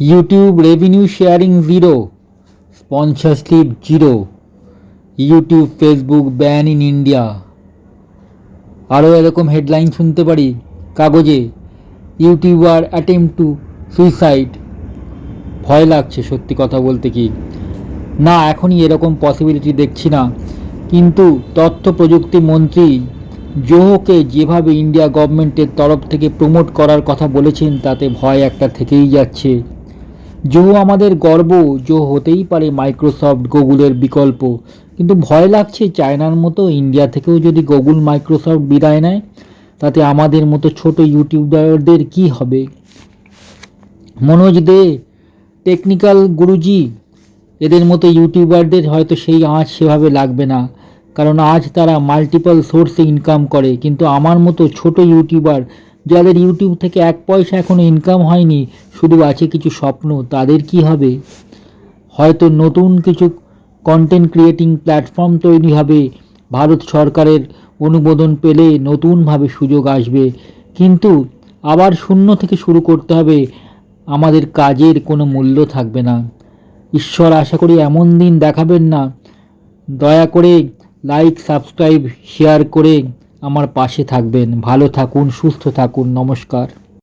YouTube revenue sharing zero sponsorship zero YouTube Facebook ban in India আরও এরকম headline শুনতে পারি, কাগজে ইউটিউবার অ্যাটেম্প টু সুইসাইড ভয় লাগছে সত্যি কথা বলতে কি। না, এখনই এরকম পসিবিলিটি দেখছি না। কিন্তু তথ্য প্রযুক্তি মন্ত্রী জোহোকে যেভাবে ইন্ডিয়া গভর্নমেন্টের তরফ থেকে প্রমোট করার কথা বলেছেন, তাতে ভয় একটা থেকেই যাচ্ছে। জোহো আমাদের গর্ব, জো হতেই পারে মাইক্রোসফট গুগলের বিকল্প। কিন্তু ভয় লাগছে চায়নার মতো ইন্ডিয়া থেকেও যদি গুগল মাইক্রোসফট বিদায় নেয়, তাতে আমাদের মতো ছোট ইউটিউবারদের কি হবে? মনোজ দে টেকনিক্যাল গুরুজি, এদের মতো ইউটিউবারদের হয়তো সেই আঁচ সেভাবে লাগবে না। কারণ আজ তারা মাল্টিপল সোর্সে ইনকাম করে, কিন্তু আমার মতো ছোট ইউটিউবার যাদের ইউটিউব থেকে এক পয়সা এখনও ইনকাম হয়নি, শুধু আছে কিছু স্বপ্ন, তাদের কি হবে? হয়তো নতুন কিছু কন্টেন্ট ক্রিয়েটিং প্ল্যাটফর্ম তৈরি হবে, ভারত সরকারের অনুমোদন পেলে নতুনভাবে সুযোগ আসবে। কিন্তু আবার শূন্য থেকে শুরু করতে হবে, আমাদের কাজের কোনো মূল্য থাকবে না। ঈশ্বর, আশা করি এমন দিন দেখাবেন না। দয়া করে লাইক সাবস্ক্রাইব শেয়ার করে আমার পাশে থাকবেন। ভালো থাকুন সুস্থ থাকুন। নমস্কার।